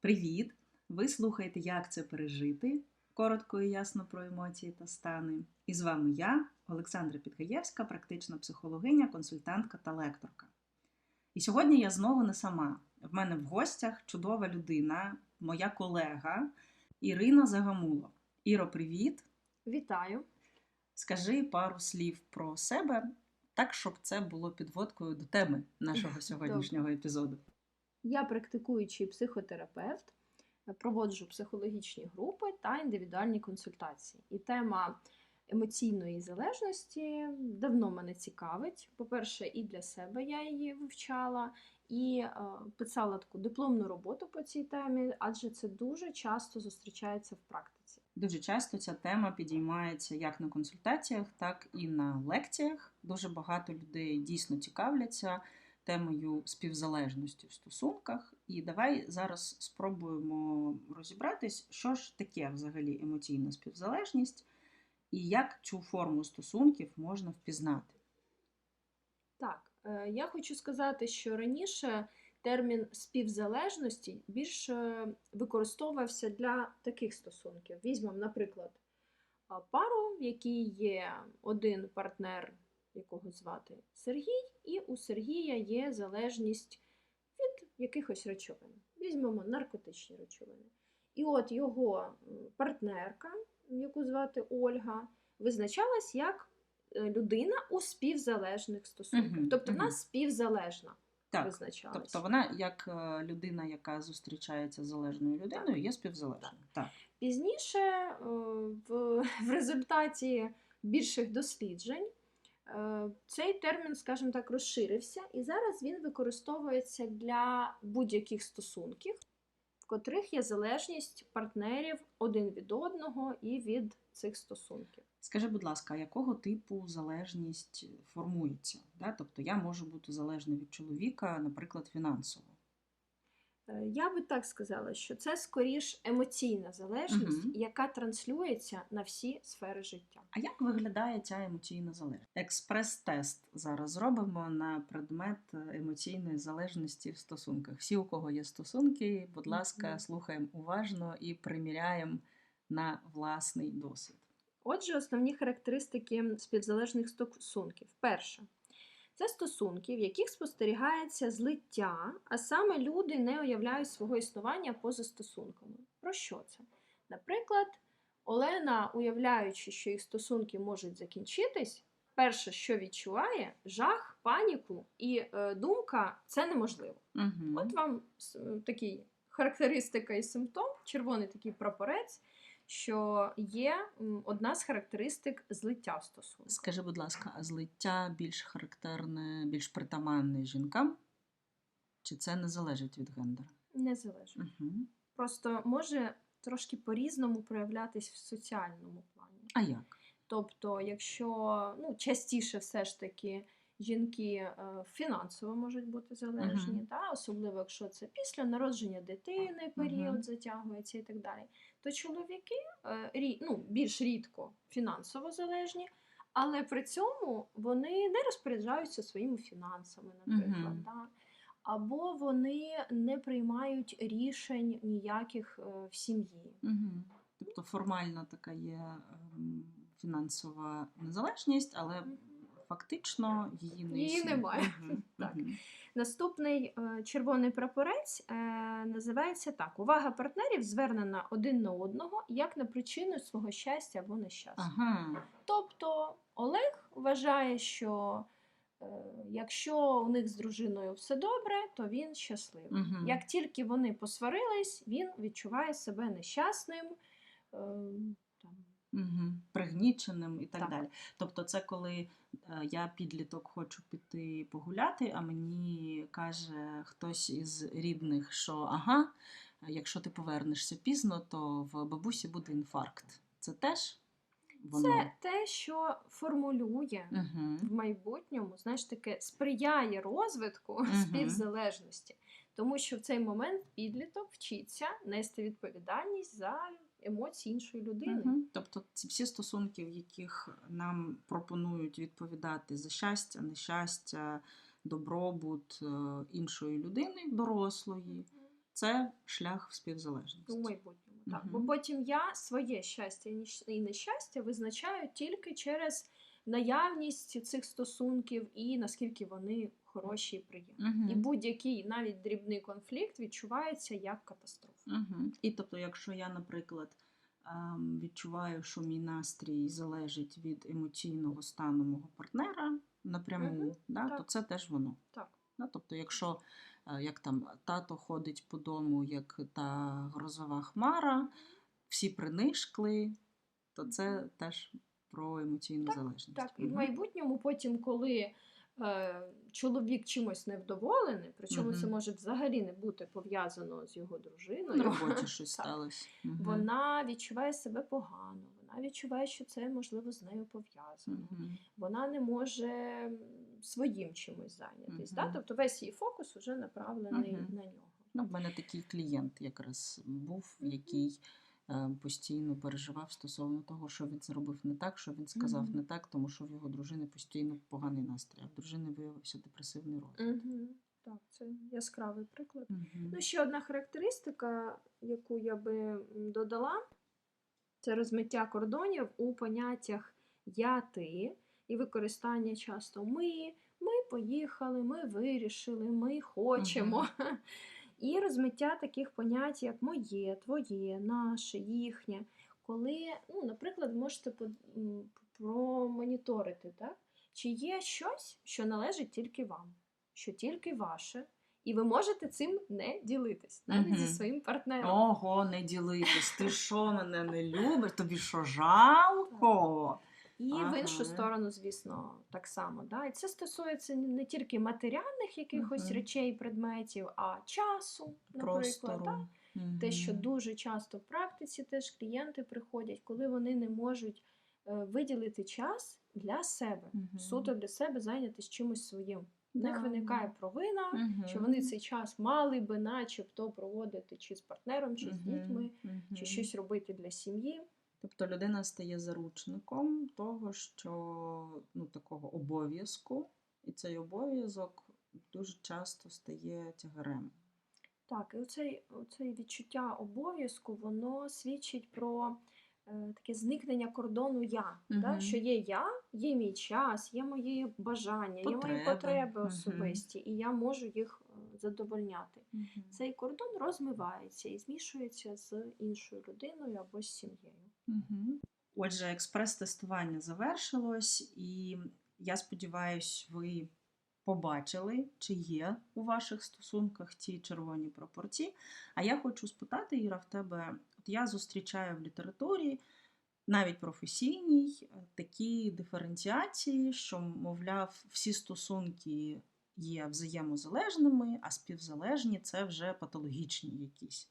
Привіт! Ви слухаєте Як це пережити? Коротко і ясно про емоції та стани. І з вами я, Олександра Підгаєвська, практична психологиня, консультантка та лекторка. І сьогодні я знову не сама. В мене в гостях чудова людина, моя колега Ірина Загамуло. Іро, привіт! Вітаю! Скажи пару слів про себе, так, щоб це було підводкою до теми нашого сьогоднішнього епізоду. Я практикуючий психотерапевт, проводжу психологічні групи та індивідуальні консультації. І тема емоційної залежності давно мене цікавить. По-перше, і для себе я її вивчала, і е, писала таку дипломну роботу по цій темі, адже це дуже часто зустрічається в практиці. Дуже часто ця тема підіймається як на консультаціях, так і на лекціях. Дуже багато людей дійсно цікавляться темою співзалежності в стосунках. І давай зараз спробуємо розібратись, що ж таке взагалі емоційна співзалежність і як цю форму стосунків можна впізнати. Так, е, я хочу сказати, що раніше термін співзалежності більше використовувався для таких стосунків. Візьмемо, наприклад, пару, в якій є один партнер, якого звати Сергій, і у Сергія є залежність від якихось речовин. Візьмемо наркотичні речовини. І от його партнерка, яку звати Ольга, визначалась як е, людина у співзалежних стосунках. Мгм, Тобто мгм. вона співзалежна Так, визначалась. тобто вона, як е, людина, яка зустрічається з залежною людиною, є співзалежною. Так. Пізніше е, в, в результаті більших досліджень цей термін, скажімо так, розширився, і зараз він використовується для будь-яких стосунків, в котрих є залежність партнерів один від одного і від цих стосунків. Скажи, будь ласка, якого типу залежність формується? Да? Тобто я можу бути залежна від чоловіка, наприклад, фінансово. Е, Я би так сказала, що це скоріш емоційна залежність, Мгм. яка транслюється на всі сфери життя. А як виглядає ця емоційна залежність? Експрес-тест зараз зробимо на предмет емоційної залежності в стосунках. Всі, у кого є стосунки, будь ласка, Мгм. слухаємо уважно і приміряємо на власний досвід. Отже, основні характеристики співзалежних стосунків. Перше, це стосунки, в яких спостерігається злиття, а саме люди не уявляють свого існування поза стосунками. Про що це? Наприклад, Олена, уявляючи, що їх стосунки можуть закінчитись, перше, що відчуває, жах, паніку і е, думка це неможливо. Угу. От вам такий характеристика і симптом, червоний такий прапорець, що є одна з характеристик злиття в стосунку. Скажи, будь ласка, а злиття більш характерне, більш притаманне жінкам? Чи це не залежить від гендера? Не залежить. Угу. Просто може трошки по-різному проявлятись в соціальному плані. А як? Тобто, якщо ну, частіше все ж таки жінки е, фінансово можуть бути залежні, Мгм. та, особливо якщо це після народження дитини період Мгм. затягується і так далі, то чоловіки е, ну, більш рідко фінансово залежні, але при цьому вони не розпоряджаються своїми фінансами, наприклад. Мгм. Та, або вони не приймають рішень ніяких е, в сім'ї. Угу. Тобто формально така є ем, фінансова незалежність, але фактично її не Її існує. немає. Мгм, Так. мгм. Наступний е, червоний прапорець е, називається так: увага партнерів звернена один на одного як на причину свого щастя або нещастя. Ага. Тобто Олег вважає, що е, якщо у них з дружиною все добре, то він щасливий. Мгм. Як тільки вони посварились, він відчуває себе нещасним. Там, Угу. Пригніченим і так, Так. далі. Тобто, це коли е, я підліток хочу піти погуляти, а мені каже хтось із рідних, що ага, якщо ти повернешся пізно, то в бабусі буде інфаркт. Це теж воно. Це те, що формулює Угу. в майбутньому, знаєш таке, сприяє розвитку Мгм. співзалежності. Тому що в цей момент підліток вчиться нести відповідальність за емоції іншої людини. Угу. Тобто ці всі стосунки, в яких нам пропонують відповідати за щастя, нещастя, добробут е, іншої людини, дорослої, це шлях в співзалежність. у майбутньому. Так. Мгм. Бо потім я своє щастя і нещастя визначаю тільки через наявність цих стосунків і наскільки вони хороші і приємні. Мгм. І будь-який навіть дрібний конфлікт відчувається як катастрофа. Угу. І тобто, якщо я, наприклад, ем, відчуваю, що мій настрій залежить від емоційного стану мого партнера напряму, Мгм, да, то це теж воно. Так. Да? Тобто, якщо е, як там тато ходить по дому, як та грозова хмара, всі принишкли, то це теж про емоційну Так, залежність. Так, і в майбутньому, потім, коли чоловік чимось невдоволений, причому це може взагалі не бути пов'язано з його дружиною. На роботі щось сталося. Мгм. Вона відчуває себе погано, вона відчуває, що це можливо з нею пов'язано. Мгм. Вона не може своїм чимось зайнятись. Да? Тобто весь її фокус вже направлений на нього. Ну, в мене такий клієнт якраз був, який е, постійно переживав стосовно того, що він зробив не так, що він сказав Мгм. не так, тому що в його дружини постійно поганий настрій, а в дружини виявився депресивний розлад. Угу. Так, це яскравий приклад. Мгм. Ну, ще одна характеристика, яку я би додала, це розмиття кордонів у поняттях я, ти і використання часто ми, ми поїхали, ми вирішили, ми хочемо. І розмиття таких понять, як моє, твоє, наше, їхнє. Коли, ну, наприклад, можете промоніторити, так? чи є щось, що належить тільки вам, що тільки ваше, і ви можете цим не ділитись, навіть зі своїм партнером. Ого, не ділитись. Ти що мене не любиш? Тобі що жалко? І в іншу сторону, звісно, так само. Да? І це стосується не тільки матеріальних якихось Мгм. речей, предметів, а часу, наприклад. Да? Те, що дуже часто в практиці теж клієнти приходять, коли вони не можуть е, виділити час для себе, Мгм. суто для себе зайнятися чимось своїм. В них Да, виникає провина, Мгм. що вони цей час мали би начебто проводити чи з партнером, чи з Мгм. дітьми, Мгм. чи щось робити для сім'ї. Тобто людина стає заручником того, що ну, такого обов'язку, і цей обов'язок дуже часто стає тягарем. Так, і оцей, оцей відчуття обов'язку, воно свідчить про е, таке зникнення кордону я. Да? Мгм. Що є я, є мій час, є мої бажання, є мої Потреби. потреби особисті, і я можу їх е, задовольняти. Цей кордон розмивається і змішується з іншою людиною або з сім'єю. Угу. Отже, експрес-тестування завершилось, і я сподіваюся, ви побачили, чи є у ваших стосунках ті червоні пропорції. А я хочу спитати, Іра, в тебе, от я зустрічаю в літературі, навіть професійній, такі диференціації, що, мовляв, всі стосунки є взаємозалежними, а співзалежні це вже патологічні якісь.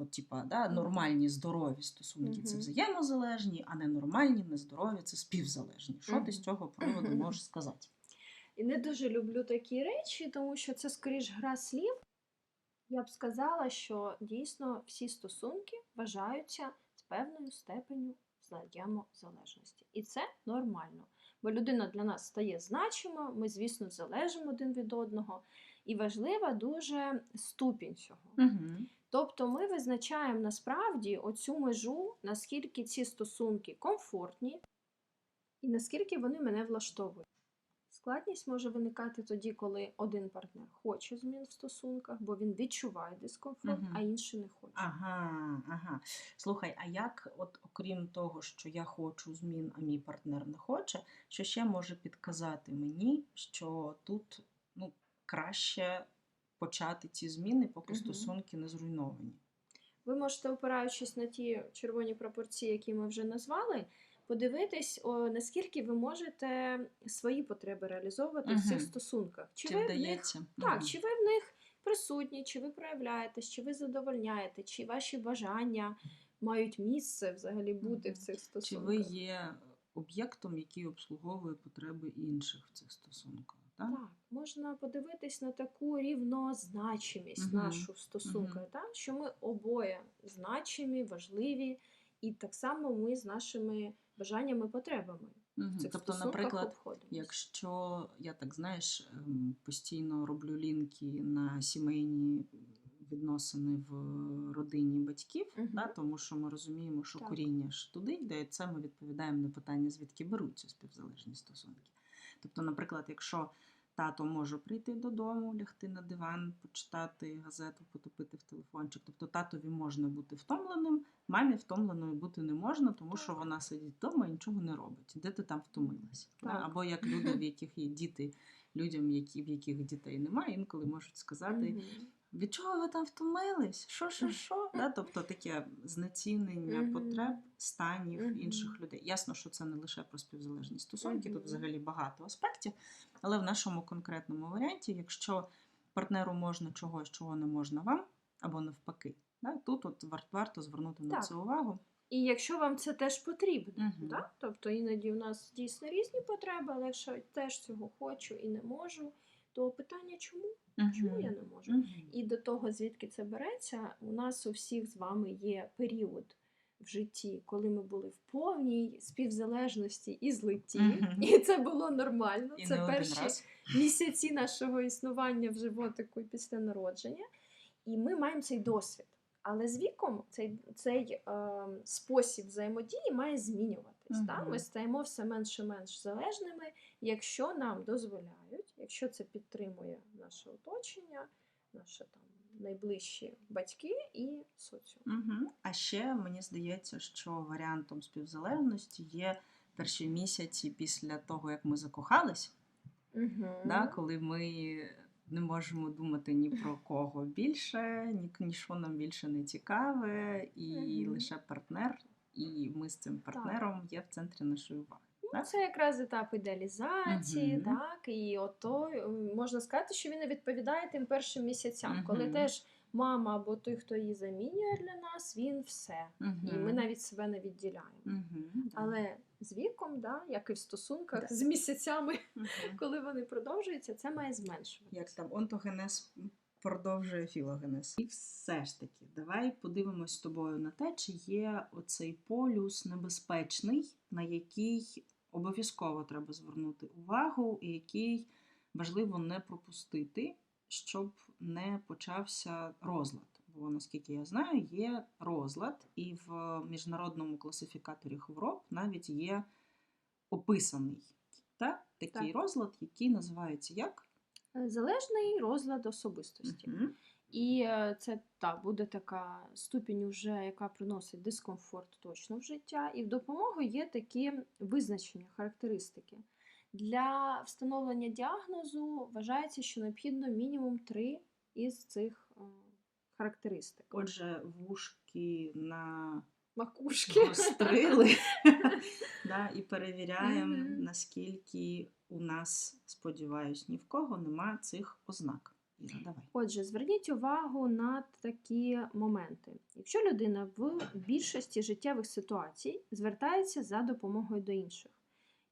От, типа, да, нормальні здорові стосунки це взаємозалежні, а ненормальні, нездорові це співзалежні. Що ти з цього приводу можеш сказати? І не дуже люблю такі речі, тому що це скоріш гра слів. Я б сказала, що дійсно всі стосунки вважаються з певною степеню взаємозалежності. І це нормально. Бо людина для нас стає значима, ми, звісно, залежимо один від одного. І важлива дуже ступінь цього. Угу. Тобто ми визначаємо насправді оцю межу, наскільки ці стосунки комфортні і наскільки вони мене влаштовують. Складність може виникати тоді, коли один партнер хоче змін в стосунках, бо він відчуває дискомфорт, Мгм. а інший не хоче. Ага, ага. Слухай, а як, от окрім того, що я хочу змін, а мій партнер не хоче, що ще може підказати мені, що тут ну, краще почати ці зміни, поки Мгм. стосунки не зруйновані? Ви можете, опираючись на ті червоні пропорції, які ми вже назвали, подивитись, о, наскільки ви можете свої потреби реалізовувати в цих стосунках. Чи, Чи ви в них вдається? Так, чи ви в них присутні, чи ви проявляєтесь, чи ви задовольняєте, чи ваші бажання мають місце взагалі бути в цих Чи ви є об'єктом, який обслуговує потреби інших в цих стосунках? Так? Так, можна подивитись на таку рівнозначимість Мгм. нашу в стосунках, так? що ми обоє значимі, важливі, і так само ми з нашими бажаннями, потребами в цих Тобто, наприклад, обходимось. Якщо я так знаєш, ем, постійно роблю лінки на сімейні відносини в родині батьків, Мгм. да, тому що ми розуміємо, що Так. коріння ж туди йде, і це ми відповідаємо на питання, звідки беруться співзалежні стосунки. Тобто, наприклад, якщо тато може прийти додому, лягти на диван, почитати газету, потопити в телефончик. Тобто татові можна бути втомленим, мамі втомленою бути не можна, тому що вона сидить вдома і нічого не робить. Де ти там втомилась? Або як люди, в яких є діти, людям, які, в яких дітей немає, інколи можуть сказати. Від чого ви там втомились? Що, що, що? Да? Тобто таке знецінення Мгм. потреб, станів Мгм. інших людей. Ясно, що це не лише про співзалежні стосунки, тут взагалі багато аспектів. Але в нашому конкретному варіанті, якщо партнеру можна чогось, чого не можна вам, або навпаки, да? тут от вар- варто звернути на це увагу. І якщо вам це теж потрібно, Мгм. да? тобто іноді в нас дійсно різні потреби, але якщо теж цього хочу і не можу, то питання чому? Чому я не можу? І до того, звідки це береться, у нас у всіх з вами є період в житті, коли ми були в повній співзалежності і злитті, Мгм. і це було нормально. І це перші раз. місяці нашого існування в животику і після народження. І ми маємо цей досвід. Але з віком цей, цей е, спосіб взаємодії має Та? Ми стаємо все менше менш залежними, якщо нам дозволяють, якщо це підтримує наше оточення, наші там найближчі батьки і соціум. Угу. А ще мені здається, що варіантом співзалежності є перші місяці після того, як ми закохались, Угу. да, коли ми не можемо думати ні про кого більше, ні, ні що нам більше не цікаве, і Мгм. лише партнер, і ми з цим партнером є в центрі нашої уваги. Ну, це якраз етап ідеалізації, Мгм. так, і ото е, можна сказати, що він не відповідає тим першим місяцям, коли теж мама або той, хто її замінює для нас, він все. І ми навіть себе не відділяємо. Угу. Але з віком, да, як і в стосунках, Да. з місяцями, коли вони продовжуються, це має зменшуватися. як там онтогенез продовжує філогенез. І все ж таки, давай подивимось з тобою на те, чи є оцей полюс небезпечний, на який обов'язково треба звернути увагу, і який важливо не пропустити, щоб не почався розлад. Бо наскільки я знаю, є розлад, і в міжнародному класифікаторі хвороб навіть є описаний та, такий Так. розлад, який називається як? Е, Залежний розлад особистості. Мгм. І е, це так, буде така ступінь, уже, яка приносить дискомфорт точно в життя. І в допомогу є такі визначення, характеристики. Для встановлення діагнозу вважається, що необхідно мінімум три із цих е, характеристик. Отже, вушки на Макушки. да, і перевіряємо, наскільки у нас, сподіваюсь, ні в кого нема цих ознак. Іра, давай. Отже, зверніть увагу на такі моменти. Якщо людина в більшості життєвих ситуацій звертається за допомогою до інших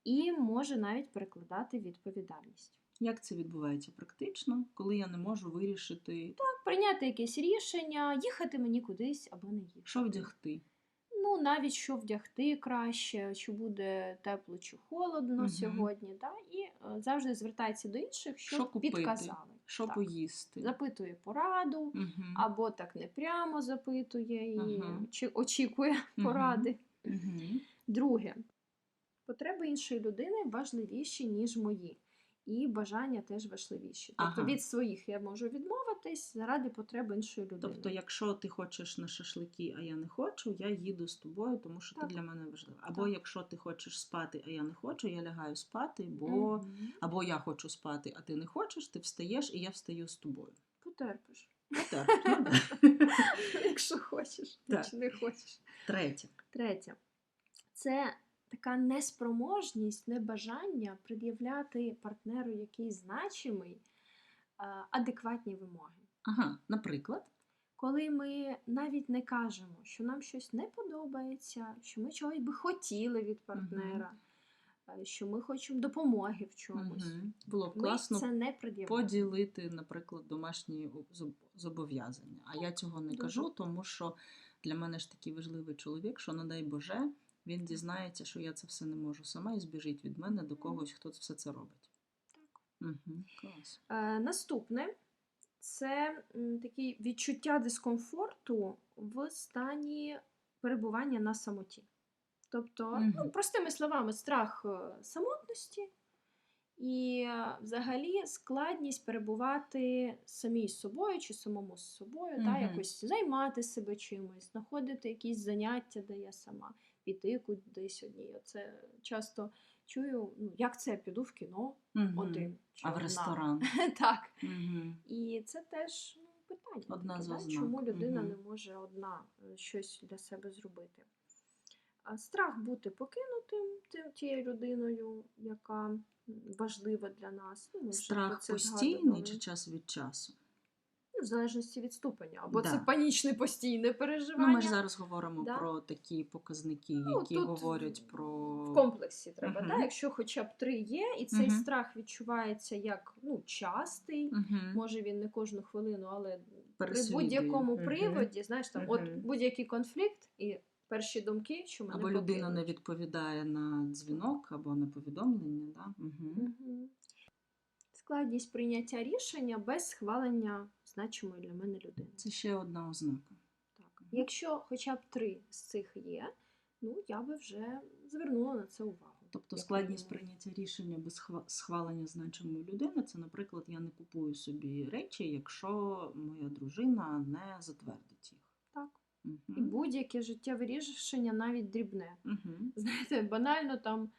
і може навіть перекладати відповідальність. Як це відбувається практично, коли я не можу вирішити, так, Прийняти якесь рішення, їхати мені кудись або не їхати. що вдягти? Ну, навіть що вдягти краще, чи буде тепло чи холодно Мгм. сьогодні. Да? І е, завжди звертається до інших, щоб Що купити? підказали. Що Так. поїсти? Запитує пораду, Мгм. або так не прямо запитує і Ага. чи очікує Мгм. поради. Мгм. Друге, потреби іншої людини важливіші, ніж мої. І бажання теж важливіші. Тобто Ага. від своїх я можу відмовитись заради потреб іншої людини. Тобто, якщо ти хочеш на шашлики, а я не хочу, я їду з тобою, тому що Так. ти для мене важлива. Або Так. якщо ти хочеш спати, а я не хочу, я лягаю спати, бо Мгм. або я хочу спати, а ти не хочеш, ти встаєш, і я встаю з тобою. потерпиш. Так, ну. Якщо хочеш, чи не хочеш. Третє. Третє, це така неспроможність, небажання пред'являти партнеру якийсь значимий, адекватні вимоги. Ага, наприклад, Коли ми навіть не кажемо, що нам щось не подобається, що ми чогось би хотіли від партнера, е, що ми хочемо допомоги в чомусь. мгм. було б Ми класно це не поділити, наприклад, домашні зобов'язання. А я цього не Дуже. кажу, тому що для мене ж такий важливий чоловік, що, не дай Боже, він дізнається, що я це все не можу сама і збіжить від мене до когось, хто все це робить. Угу, клас. Е, наступне це м, такі відчуття дискомфорту в стані перебування на самоті. Тобто, ну, простими словами, страх е, самотності і е, взагалі складність перебувати самій з собою чи самому з собою, та, якось займати себе чимось, знаходити якісь заняття, де я сама, піти кудись одній. Оце часто чую, ну, як це я піду в кіно Мгм. один. чи А в ресторан. Так. Мгм. І це теж ну, питання. Одна таке, з да, чому людина Мгм. не може одна е, щось для себе зробити. А страх бути покинутим тим, тією людиною, яка важлива для нас. Ну, ми Страх постійний чи час від часу? В залежності від ступеня. Або це панічне постійне переживання. Ну, ми ж зараз говоримо Да. про такі показники, Ну, які тут говорять про в комплексі треба. Мгм. Да? Якщо хоча б три є, і цей Мгм. страх відчувається як ну, частий, Мгм. може він не кожну хвилину, але при будь-якому приводі, знаєш, там от будь-який конфлікт і перші думки, що мене Або людина не відповідає на дзвінок, або на повідомлення. Да? Угу. Мгм. Складність прийняття рішення без схвалення значимої для мене людини. Це ще одна ознака. Так. Якщо хоча б три з цих є, ну я би вже звернула на це увагу. Тобто складність прийняття рішення без хва- схвалення значимої людини, це, наприклад, я не купую собі речі, якщо моя дружина не затвердить їх. Так. І Угу. будь-яке життєве рішення, навіть дрібне. Угу. Знаєте, банально там.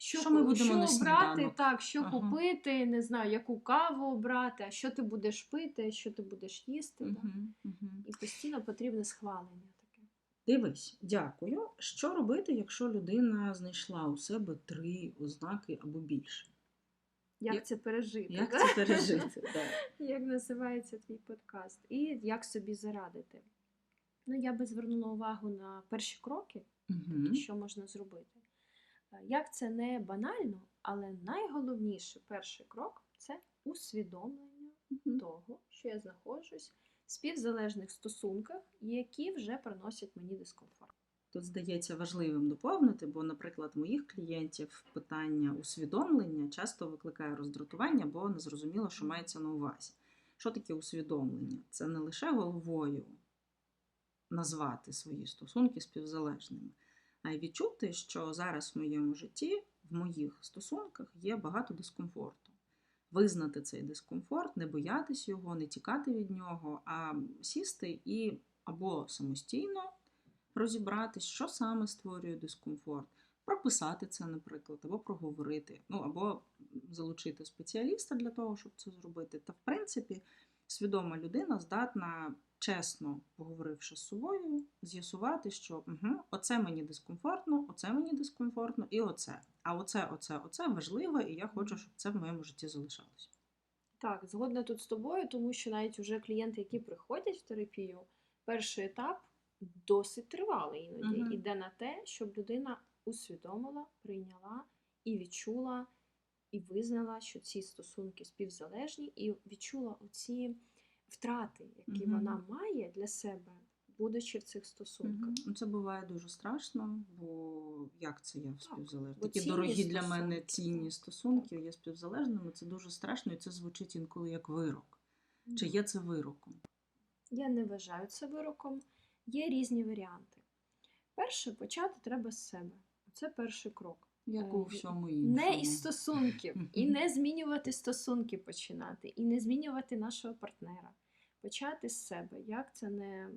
Що, Що ми будемо що на обрати, так, що Ага. купити, не знаю, яку каву обрати, а що ти будеш пити, що ти будеш їсти. да. Угу. Угу. І постійно потрібне схвалення таке. Дивись, дякую. Що робити, якщо людина знайшла у себе три ознаки або більше? Як Як- це пережити? Як да? це пережити? Да. Як називається твій подкаст? І як собі зарадити? Ну, я би звернула увагу на перші кроки, що можна зробити. Е, Як це не банально, але найголовніший перший крок це усвідомлення Мгм. того, що я знаходжусь в співзалежних стосунках, які вже приносять мені дискомфорт. Тут здається важливим доповнити, бо, наприклад, моїх клієнтів питання усвідомлення часто викликає роздратування, бо не зрозуміло, що мається на увазі. Що таке усвідомлення? Це не лише головою назвати свої стосунки співзалежними, відчути, що зараз в моєму житті, в моїх стосунках є багато дискомфорту. Визнати цей дискомфорт, не боятись його, не тікати від нього, а сісти і або самостійно розібратись, що саме створює дискомфорт, прописати це, наприклад, або проговорити, ну або залучити спеціаліста для того, щоб це зробити. Та, в принципі, свідома людина здатна, чесно поговоривши з собою, з'ясувати, що угу, оце мені дискомфортно, оце мені дискомфортно, і оце. А оце, оце, оце важливо, і я хочу, щоб це в моєму житті залишалося. Так, згодна тут з тобою, тому що навіть уже клієнти, які приходять в терапію, перший етап досить тривалий іноді. Мгм. Іде на те, щоб людина усвідомила, прийняла і відчула, і визнала, що ці стосунки співзалежні, і відчула оці втрати, які Мгм. вона має для себе, будучи в цих стосунках. Ну, Це буває дуже страшно, бо як це я в співзалежності? Такі дорогі для мене стосунки, цінні так. стосунки є співзалежними. Це дуже страшно, і це звучить інколи як вирок. Чи є це вироком? Я не вважаю це вироком. Є різні варіанти. Перше, почати треба з себе. Це перший крок. Як у Е, всьому іншому. Не із стосунків, і не змінювати стосунки починати, і не змінювати нашого партнера. Почати з себе. Як це не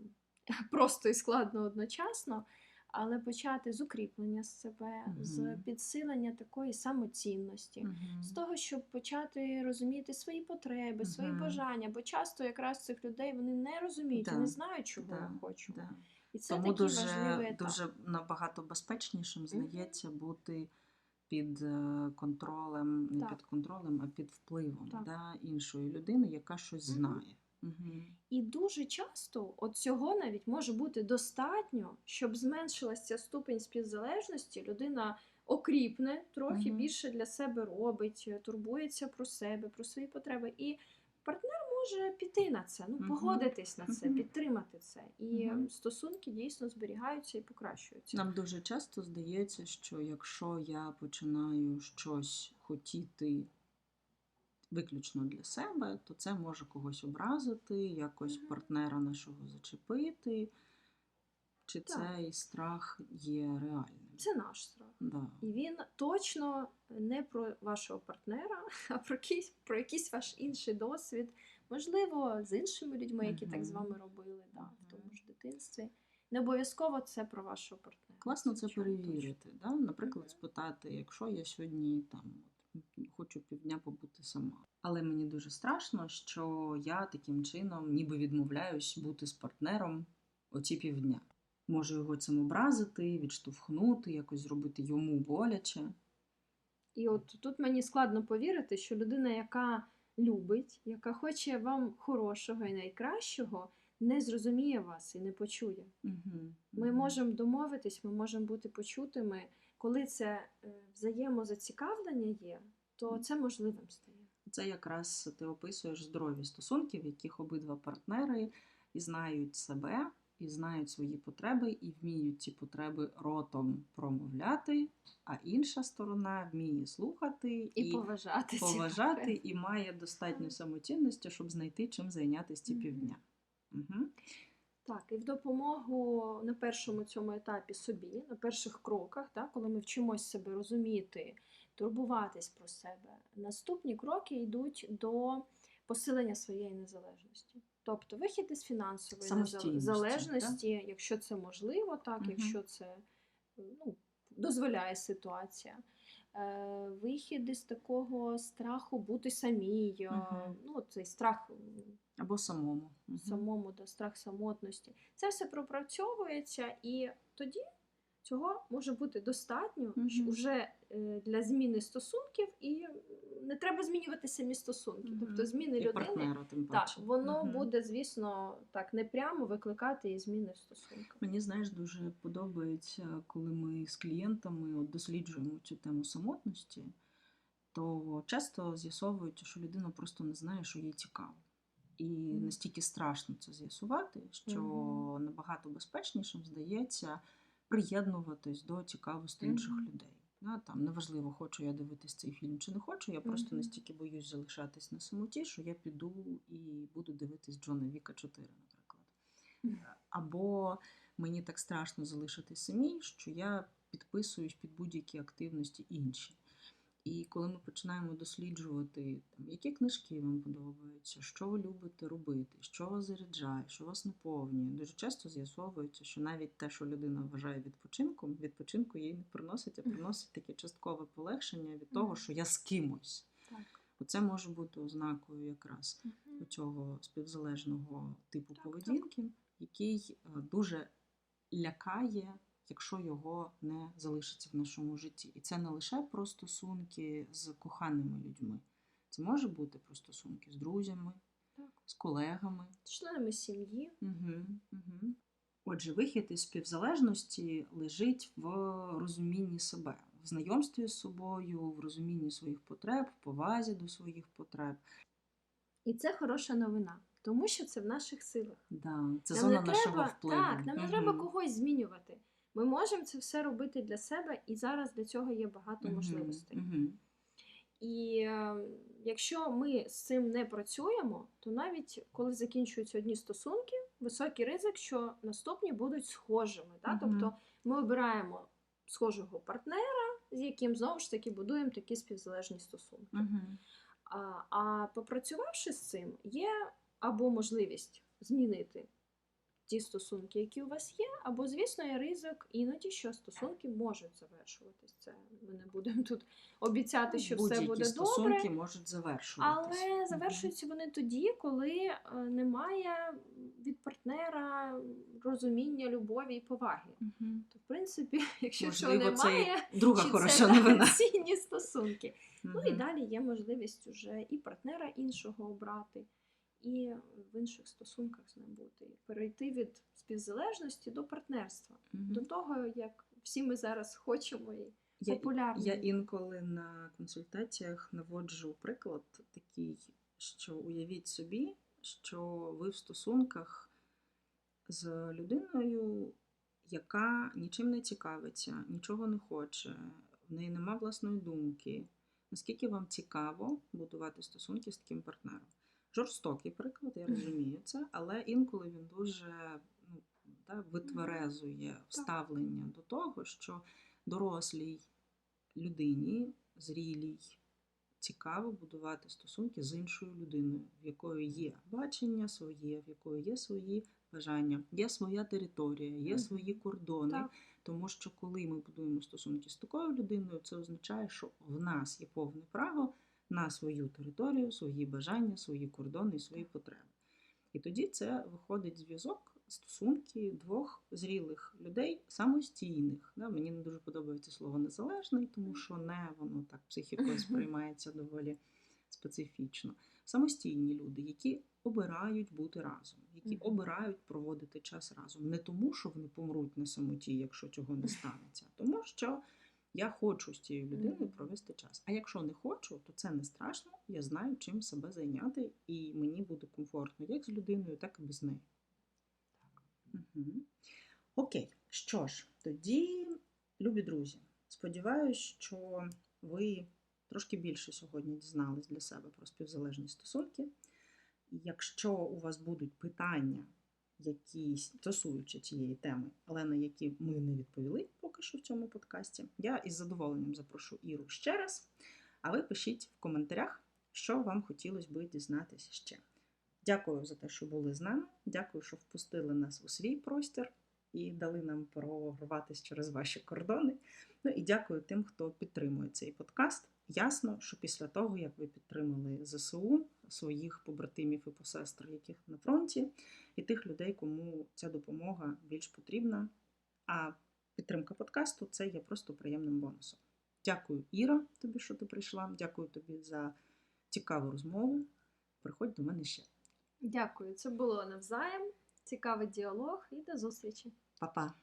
просто і складно одночасно, але почати з укріплення себе, з підсилення такої самоцінності. Мгм. З того, щоб почати розуміти свої потреби, свої бажання, бо часто якраз цих людей вони не розуміють і не знають, чого Да, я хочу. да. І це Тому дуже, дуже набагато безпечнішим здається бути під е, контролем, не Так. під контролем, а під впливом Так. да, іншої людини, яка щось Мгм. знає. Угу. І дуже часто от цього навіть може бути достатньо, щоб зменшилася ця ступень співзалежності. Людина окріпне, трохи Мгм. більше для себе робить, турбується про себе, про свої потреби. І партнер може піти на це, ну погодитись на це, підтримати це. І стосунки дійсно зберігаються і покращуються. Нам дуже часто здається, що якщо я починаю щось хотіти виключно для себе, то це може когось образити, якось Мгм. партнера нашого зачепити. Чи Так. цей страх є реальним? Це наш страх. Да. І він точно не про вашого партнера, а про якийсь, про якийсь ваш інший досвід. Можливо, з іншими людьми, які так з вами робили да, в тому ж дитинстві. Не обов'язково це про вашого партнера. Класно це перевірити. Да? Наприклад, спитати, якщо я сьогодні там от, хочу півдня побути сама. Але мені дуже страшно, що я таким чином ніби відмовляюсь бути з партнером оці півдня. Можу його цим образити, відштовхнути, якось зробити йому боляче. І от тут мені складно повірити, що людина, яка любить, яка хоче вам хорошого і найкращого, не зрозуміє вас і не почує. Угу. Ми можемо домовитись, ми можемо бути почутими. Коли це е, взаємозацікавлення є, то це можливим стає. Це якраз ти описуєш здорові стосунки, в яких обидва партнери і знають себе, і знають свої потреби, і вміють ці потреби ротом промовляти, а інша сторона вміє слухати І, поважати. поважати, і має достатньо самоцінності, щоб знайти чим зайнятися ці півдня. Угу. Так, і в допомогу на першому цьому етапі собі, на перших кроках, так, коли ми вчимось себе розуміти, турбуватись про себе, наступні кроки йдуть до посилення своєї незалежності. Тобто вихід із фінансової залежності, якщо це можливо, так, Мгм. якщо це ну, дозволяє ситуація. Е, Вихід із такого страху бути самій, е, Мгм. ну, цей страх Або самому. Самому, да, страх самотності. Це все пропрацьовується, і тоді цього може бути достатньо Мгм. вже е, для зміни стосунків, і не треба змінювати самі стосунки. Мгм. Тобто зміни І людини. партнера, тим Так, воно Мгм. буде, звісно, так не прямо викликати і зміни в стосунках. Мені знаєш дуже подобається, коли ми з клієнтами от досліджуємо цю тему самотності, то часто з'ясовується, що людина просто не знає, що їй цікаво. І Мгм. настільки страшно це з'ясувати, що Мгм. набагато безпечнішим здається приєднуватись до цікавості інших людей. Да, там неважливо, хочу я дивитись цей фільм чи не хочу. Я просто Мгм. настільки боюсь залишатись на самоті, що я піду і буду дивитись Джона Віка 4, наприклад. Мгм. Або мені так страшно залишитись самій, що я підписуюсь під будь-які активності інші. І коли ми починаємо досліджувати, там, які книжки вам подобаються, що ви любите робити, що вас заряджає, що вас наповнює, дуже часто з'ясовується, що навіть те, що людина вважає відпочинком, відпочинку їй не приносить, а приносить таке часткове полегшення від того, що я з кимось. Так. Оце може бути ознакою якраз Мгм. цього співзалежного типу Так, поведінки, який е, дуже лякає, якщо його не залишиться в нашому житті. І це не лише про стосунки з коханими людьми. Це може бути про стосунки з друзями, Так. з колегами. з Членами сім'ї. Угу, угу. Отже, вихід із співзалежності лежить в розумінні себе, в знайомстві з собою, в розумінні своїх потреб, в повазі до своїх потреб. І це хороша новина, тому що це в наших силах. Да, це Нам зона не нашого впливу. Так, нам не Мгм. треба когось змінювати. Ми можемо це все робити для себе, і зараз для цього є багато Мгм, можливостей. мгм. І е, якщо ми з цим не працюємо, то навіть коли закінчуються одні стосунки, високий ризик, що наступні будуть схожими. Да? Мгм. Тобто ми обираємо схожого партнера, з яким знову ж таки будуємо такі співзалежні стосунки. Мгм. А, а попрацювавши з цим, є або можливість змінити ті стосунки, які у вас є, або, звісно, є ризик іноді, що стосунки можуть завершуватись. Це ми не будемо тут обіцяти, що все Будь-які буде стосунки добре. можуть завершуватися. Але завершуються вони тоді, коли е, немає від партнера розуміння, любові і поваги. Мгм. То, в принципі, якщо Можливо, це немає, і друга чи хороша це новина. цінні стосунки. Ну і далі є можливість уже і партнера іншого обрати, і в інших стосунках з ним бути. Перейти від співзалежності до партнерства, Мгм. до того, як всі ми зараз хочемо і Я, популярні. я інколи на консультаціях наводжу приклад такий, що уявіть собі, що ви в стосунках з людиною, яка нічим не цікавиться, нічого не хоче, в неї нема власної думки, наскільки вам цікаво будувати стосунки з таким партнером. Жорстокий приклад, я розумію це, але інколи він дуже ну, та, витверезує вставлення до того, що дорослій людині, зрілій, цікаво будувати стосунки з іншою людиною, в якої є бачення своє, в якої є свої бажання, є своя територія, є свої кордони. Так. Тому що коли ми будуємо стосунки з такою людиною, це означає, що в нас є повне право на свою територію, свої бажання, свої кордони свої потреби. І тоді це виходить зв'язок, стосунки двох зрілих людей самостійних. Да? Мені не дуже подобається слово незалежний, тому що не воно так психікою сприймається доволі специфічно. Самостійні люди, які обирають бути разом, які обирають проводити час разом. Не тому, що вони помруть на самоті, якщо цього не станеться, а тому що я хочу з цією людиною провести час. А якщо не хочу, то це не страшно. Я знаю, чим себе зайняти, і мені буде комфортно як з людиною, так і без неї. Угу. Окей, що ж, тоді, любі друзі, сподіваюсь, що ви трошки більше сьогодні дізнались для себе про співзалежні стосунки. Якщо у вас будуть питання, які стосуються цієї теми, але на які ми не відповіли поки що в цьому подкасті, я із задоволенням запрошу Іру ще раз. А ви пишіть в коментарях, що вам хотілося би дізнатися ще. Дякую за те, що були з нами. Дякую, що впустили нас у свій простір і дали нам прорватися через ваші кордони. Ну і дякую тим, хто підтримує цей подкаст. Ясно, що після того, як ви підтримали ЗСУ, своїх побратимів і посестер, яких на фронті, і тих людей, кому ця допомога більш потрібна. А підтримка подкасту це є просто приємним бонусом. Дякую, Іра, тобі, що ти прийшла. Дякую тобі за цікаву розмову. Приходь до мене ще. Дякую, це було навзаєм. Цікавий діалог і до зустрічі. Па-па!